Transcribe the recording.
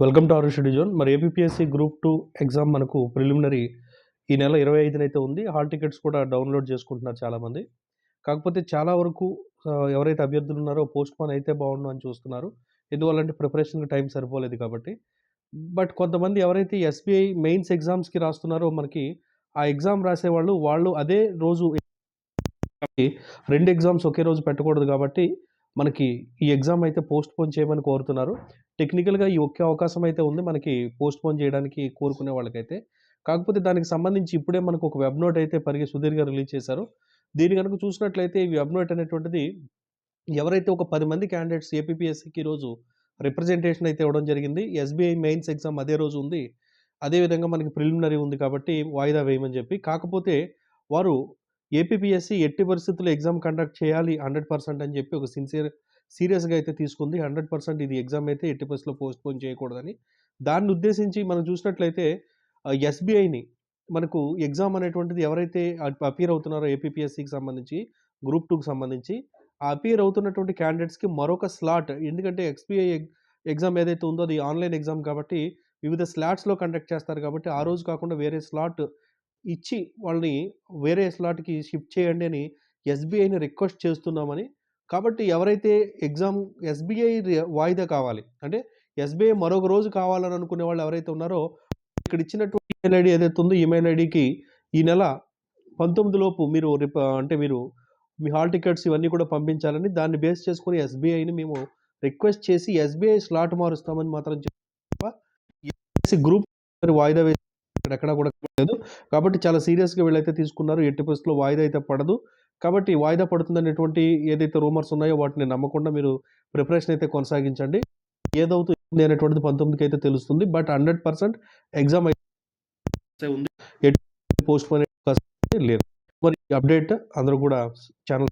Welcome to our zone. మరి APSC group two exam మనకు preliminary ఈ నెల ఇరవై ఐదున అయితే ఉంది. హాల్ టికెట్స్ కూడా డౌన్లోడ్ చేసుకుంటున్నారు చాలామంది. కాకపోతే చాలా వరకు ఎవరైతే అభ్యర్థులు ఉన్నారో పోస్ట్ పోన్ అయితే బాగుండు అని చూస్తున్నారు. ఎందువల్లంటే ప్రిపరేషన్కి టైం సరిపోలేదు కాబట్టి. బట్ కొంతమంది ఎవరైతే ఎస్బీఐ మెయిన్స్ ఎగ్జామ్స్కి రాస్తున్నారో మనకి ఆ ఎగ్జామ్ రాసేవాళ్ళు వాళ్ళు అదే రోజు రెండు ఎగ్జామ్స్ ఒకే రోజు పెట్టకూడదు కాబట్టి మనకి ఈ ఎగ్జామ్ అయితే పోస్ట్ పోన్ చేయమని కోరుతున్నారు. టెక్నికల్గా ఈ ఒకే అవకాశం అయితే ఉంది మనకి పోస్ట్ పోన్ చేయడానికి కోరుకునే వాళ్ళకైతే. కాకపోతే దానికి సంబంధించి ఇప్పుడే మనకు ఒక వెబ్ నోట్ అయితే పరిగి సుధీర్గా రిలీజ్ చేశారు. దీని కనుక చూసినట్లయితే ఈ వెబ్ నోట్ అనేటువంటిది ఎవరైతే ఒక పది మంది క్యాండిడేట్స్ ఏపీఎస్సికి ఈరోజు రిప్రజెంటేషన్ అయితే ఇవ్వడం జరిగింది. ఎస్బీఐ మెయిన్స్ ఎగ్జామ్ అదే రోజు ఉంది. అదేవిధంగా మనకి ప్రిలిమినరీ ఉంది కాబట్టి వాయిదా వేయమని చెప్పి. కాకపోతే వారు ఏపీఎస్సి ఎట్టి పరిస్థితుల్లో ఎగ్జామ్ కండక్ట్ చేయాలి హండ్రెడ్ పర్సెంట్ అని చెప్పి ఒక సిన్సియర్ సీరియస్గా అయితే తీసుకుంది. హండ్రెడ్ పర్సెంట్ ఇది ఎగ్జామ్ అయితే ఎట్టి పరిస్థితుల్లో పోస్ట్పోన్ చేయకూడదని. దాన్ని ఉద్దేశించి మనం చూసినట్లయితే ఎస్బీఐని మనకు ఎగ్జామ్ అనేటువంటిది ఎవరైతే అపీర్ అవుతున్నారో ఏపీఎస్సికి సంబంధించి గ్రూప్ టూకి సంబంధించి ఆ అపీర్ అవుతున్నటువంటి క్యాండిడేట్స్కి మరొక స్లాట్. ఎందుకంటే ఎక్స్బీఐ ఎగ్జామ్ ఏదైతే ఉందో అది ఆన్లైన్ ఎగ్జామ్ కాబట్టి వివిధ స్లాట్స్లో కండక్ట్ చేస్తారు కాబట్టి ఆ రోజు కాకుండా వేరే స్లాట్ ఇచ్చి వాళ్ళని వేరే స్లాట్కి షిఫ్ట్ చేయండి అని ఎస్బీఐని రిక్వెస్ట్ చేస్తున్నామని. కాబట్టి ఎవరైతే ఎగ్జామ్ ఎస్బీఐ వాయిదా కావాలి అంటే ఎస్బీఐ మరొక రోజు కావాలని అనుకునే వాళ్ళు ఎవరైతే ఉన్నారో ఇక్కడ ఇచ్చినటువంటి ఈమెయిల్ ఐడి ఏదైతే ఉందో ఈమెయిల్ ఐడికి ఈ నెల పంతొమ్మిది లోపు మీరు రిప- అంటే మీరు మీ హాల్ టికెట్స్ ఇవన్నీ కూడా పంపించాలని దాన్ని బేస్ చేసుకుని ఎస్బీఐని మేము రిక్వెస్ట్ చేసి ఎస్బీఐ స్లాట్ మారుస్తామని మాత్రం చెప్పి గ్రూప్ వాయిదా వేసి ఇక్కడ ఎక్కడా కూడా లేదు. కాబట్టి చాలా సీరియస్గా వీళ్ళైతే తీసుకున్నారు. ఎట్టి పరిస్థితుల్లో వాయిదా అయితే పడదు. కాబట్టి వాయిదా పడుతుందనేటువంటి ఏదైతే రూమర్స్ ఉన్నాయో వాటిని నమ్మకుండా మీరు ప్రిపరేషన్ అయితే కొనసాగించండి. ఏదవుతుంది అనేటువంటిది పంతొమ్మిదికి అయితే తెలుస్తుంది. బట్ హండ్రెడ్ పర్సెంట్ ఎగ్జామ్ అయితే ఉంది. పోస్ట్ పోన్ లేదు. మరి అప్డేట్ అందరూ కూడా ఛానల్